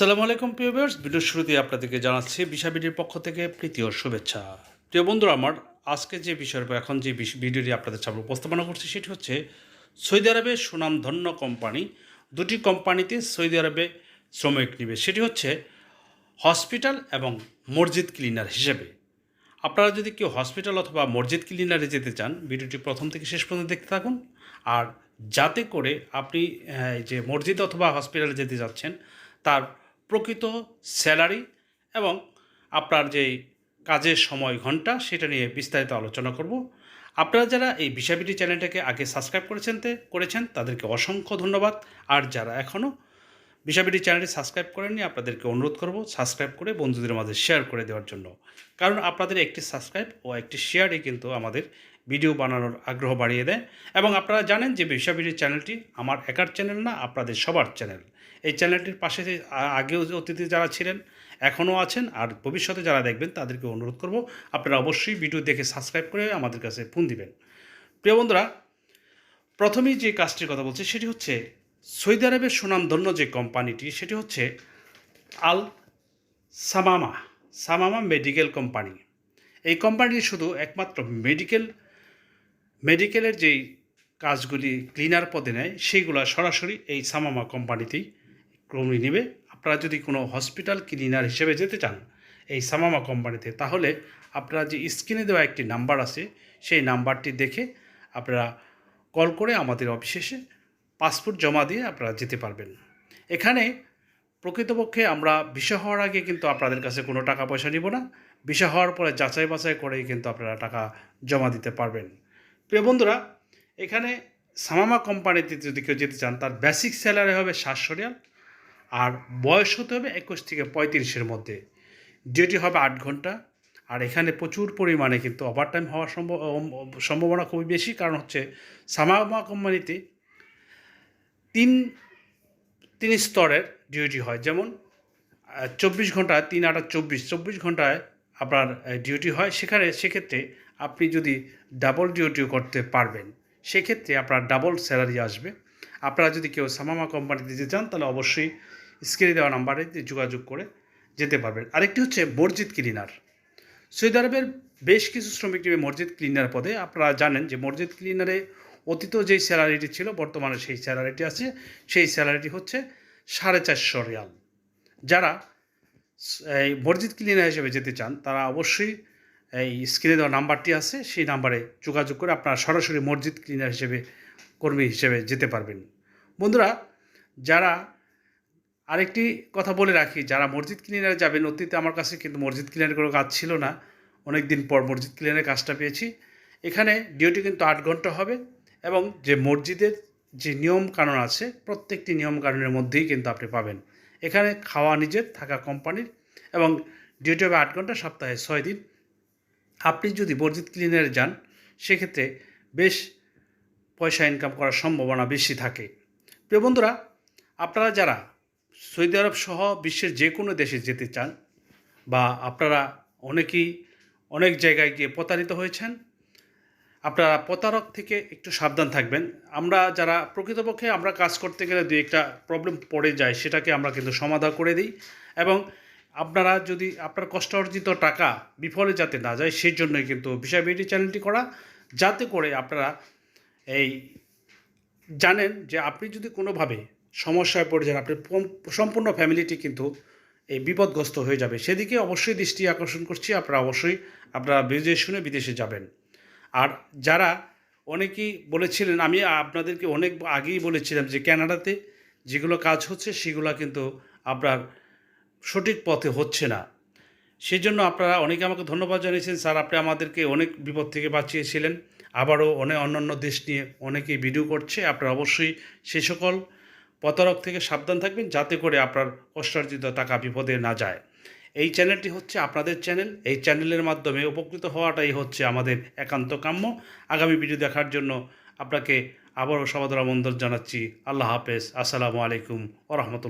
আসসালামু আলাইকুম, প্রিয় ভিউয়ার্স ভিডিওর শুরুতে আপনাদেরকে জানাচ্ছি বিশাবিডির পক্ষ থেকে প্রীতি ও শুভেচ্ছা। প্রিয় বন্ধুরা, আমার আজকে যে বিষয়ের উপর এখন যে ভিডিওটি আপনাদের সামনে উপস্থাপনা করছি, সেটি হচ্ছে সৌদি আরবের সুনামধন্য কোম্পানি, দুটি কোম্পানিতে সৌদি আরবে শ্রমিক নিবে। সেটি হচ্ছে হসপিটাল এবং মসজিদ ক্লিনার হিসেবে। আপনারা যদি কেউ হসপিটাল অথবা মসজিদ ক্লিনারে যেতে চান, ভিডিওটি প্রথম থেকে শেষ পর্যন্ত দেখতে থাকুন। আর যাতে করে আপনি যে মসজিদ অথবা হসপিটালে যেতে যাচ্ছেন, তার প্রকৃত স্যালারি এবং আপনার যে কাজের সময় ঘণ্টা, সেটা নিয়ে বিস্তারিত আলোচনা করব। আপনারা যারা এই বিষয়বিটি চ্যানেলটাকে আগে সাবস্ক্রাইব করেছেন করেছেন, তাদেরকে অসংখ্য ধন্যবাদ। আর যারা এখনও বিষয়বিটি চ্যানেলটি সাবস্ক্রাইব করেননি, আপনাদেরকে অনুরোধ করব সাবস্ক্রাইব করে বন্ধুদের মাঝে শেয়ার করে দেওয়ার জন্য। কারণ আপনাদের একটি সাবস্ক্রাইব ও একটি শেয়ারই কিন্তু আমাদের ভিডিও বানানোর আগ্রহ বাড়িয়ে দেয় এবং আপনারা জানেন যে বিষয়বিটি চ্যানেলটি আমার একার চ্যানেল না, আপনাদের সবার চ্যানেল। এই চ্যানেলটির পাশে আগেও অতিথি যারা ছিলেন, এখনও আছেন আর ভবিষ্যতে যারা দেখবেন তাদেরকে অনুরোধ করব আপনারা অবশ্যই ভিডিও দেখে সাবস্ক্রাইব করে আমাদের কাছে ফোন দিবেন। প্রিয় বন্ধুরা, প্রথমেই যে কাজটির কথা বলছি সেটি হচ্ছে সৌদি আরবের সুনামধন্য যে কোম্পানিটি সেটি হচ্ছে আল সামামা সামামা মেডিকেল কোম্পানি। এই কোম্পানিটি শুধু একমাত্র মেডিকেল মেডিকেলের যেই কাজগুলি ক্লিনার পদে নেয় সেইগুলো সরাসরি এই সামামা কোম্পানিতেই ক্রমে নেবে। আপনারা যদি কোনো হসপিটাল ক্লিনার হিসেবে যেতে চান এই সামামা কোম্পানিতে, তাহলে আপনারা যে স্ক্রিনে দেওয়া একটি নাম্বার আছে, সেই নাম্বারটি দেখে আপনারা কল করে আমাদের অফিসে এসে পাসপোর্ট জমা দিয়ে আপনারা যেতে পারবেন। এখানে প্রকৃতপক্ষে আমরা ভিসা হওয়ার আগে কিন্তু আপনাদের কাছে কোনো টাকা পয়সা নিব না। ভিসা হওয়ার পরে যাচাই বাছাই করেই কিন্তু আপনারা টাকা জমা দিতে পারবেন। প্রিয় বন্ধুরা, এখানে সামামা কোম্পানিতে যদি কেউ যেতে চান, তার বেসিক স্যালারি হবে সাতশো রিয়াল আর বয়স হতে হবে একুশ থেকে পঁয়ত্রিশের মধ্যে। ডিউটি হবে আট ঘণ্টা আর এখানে প্রচুর পরিমাণে কিন্তু ওভারটাইম হওয়ার সম্ভব সম্ভাবনা খুবই বেশি। কারণ হচ্ছে সামামা কোম্পানিতে তিন তিন স্তরের ডিউটি হয়। যেমন চব্বিশ ঘন্টায় তিন আটা চব্বিশ চব্বিশ ঘন্টায় আপনার ডিউটি হয়। সেখানে, সেক্ষেত্রে আপনি যদি ডাবল ডিউটিও করতে পারবেন, সেক্ষেত্রে আপনার ডাবল স্যালারি আসবে। আপনারা যদি কেউ সামামা কোম্পানিতে যেতে চান, তাহলে অবশ্যই স্ক্রিনে দেওয়া নাম্বারে যোগাযোগ করে যেতে পারবেন। আরেকটি হচ্ছে মসজিদ ক্লিনার সৌদি আরবের বেশ কিছু শ্রমিক নেবে মসজিদ ক্লিনার পদে। আপনারা জানেন যে মসজিদ ক্লিনারে অতীত যেই স্যালারিটি ছিল, বর্তমানে সেই স্যালারিটি আছে। সেই স্যালারিটি হচ্ছে সাড়ে চারশো রিয়াল। যারা এই মসজিদ ক্লিনার হিসেবে যেতে চান, তারা অবশ্যই এই স্ক্রিনে দেওয়া নাম্বারটি আছে, সেই নাম্বারে যোগাযোগ করে আপনারা সরাসরি মসজিদ ক্লিনার হিসেবে, কর্মী হিসেবে যেতে পারবেন। বন্ধুরা, যারা আরেকটি কথা বলে রাখি, যারা মসজিদ ক্লিনারে যাবেন, অতীতে আমার কাছে কিন্তু মসজিদ ক্লিনারের কোনো কাজ ছিল না। অনেক দিন পর মসজিদ ক্লিনারের কাজটা পেয়েছি। এখানে ডিউটি কিন্তু আট ঘণ্টা হবে এবং যে মসজিদের যে নিয়ম কানুন আছে, প্রত্যেকটি নিয়ম কানুনের মধ্যেই কিন্তু আপনি পাবেন। এখানে খাওয়া নিজের, থাকা কোম্পানির এবং ডিউটি হবে আট ঘণ্টা, সপ্তাহে ছয় দিন। আপনি যদি বর্জিত ক্লিনারে যান, সেক্ষেত্রে বেশ পয়সা ইনকাম করার সম্ভাবনা বেশি থাকে। প্রিয় বন্ধুরা, আপনারা যারা সৌদি আরব সহ বিশ্বের যে কোনো দেশে যেতে চান বা আপনারা অনেকেই অনেক জায়গায় গিয়ে প্রতারিত হয়েছেন, আপনারা প্রতারক থেকে একটু সাবধান থাকবেন। আমরা যারা প্রকৃতপক্ষে আমরা কাজ করতে গেলে দুই একটা প্রবলেম পড়ে যায়, সেটাকে আমরা কিন্তু সমাধান করে দিই এবং আপনারা যদি আপনার কষ্ট অর্জিত টাকা বিফলে যাতে না যায়, সেই জন্যই কিন্তু বিষয় বিডি চ্যানেলটি করা। যাতে করে আপনারা এই জানেন যে আপনি যদি কোনোভাবে সমস্যায় পড়ে যান আপনার সম্পূর্ণ ফ্যামিলিটি কিন্তু এই বিপদগ্রস্ত হয়ে যাবে। সেদিকে অবশ্যই দৃষ্টি আকর্ষণ করছি। আপনারা অবশ্যই আপনারা বিদেশ শুনে বিদেশে যাবেন। আর যারা অনেকেই বলেছিলেন, আমি আপনাদেরকে অনেক আগেই বলেছিলাম যে ক্যানাডাতে যেগুলো কাজ হচ্ছে, সেগুলো কিন্তু আপনার সঠিক পথে হচ্ছে না। সেই জন্য আপনারা অনেকে আমাকে ধন্যবাদ জানিয়েছেন, স্যার আপনি আমাদেরকে অনেক বিপদ থেকে বাঁচিয়েছিলেন। আবারও অনেক অন্যান্য দেশ নিয়ে অনেকেই ভিডিও করছে, আপনারা অবশ্যই সে সকল প্রতারক থেকে সাবধান থাকবেন, যাতে করে আপনার কষ্টার্জিত টাকা বিপদে না যায়। এই চ্যানেলটি হচ্ছে আপনাদের চ্যানেল, এই চ্যানেলের মাধ্যমে উপকৃত হওয়াটাই হচ্ছে আমাদের একান্ত কাম্য। আগামী ভিডিও দেখার জন্য আপনাকে আবারও সমাদর আমন্ত্রণ জানাচ্ছি। আল্লাহ হাফেজ। আসসালামু আলাইকুম ও রহমতুল্লাহ।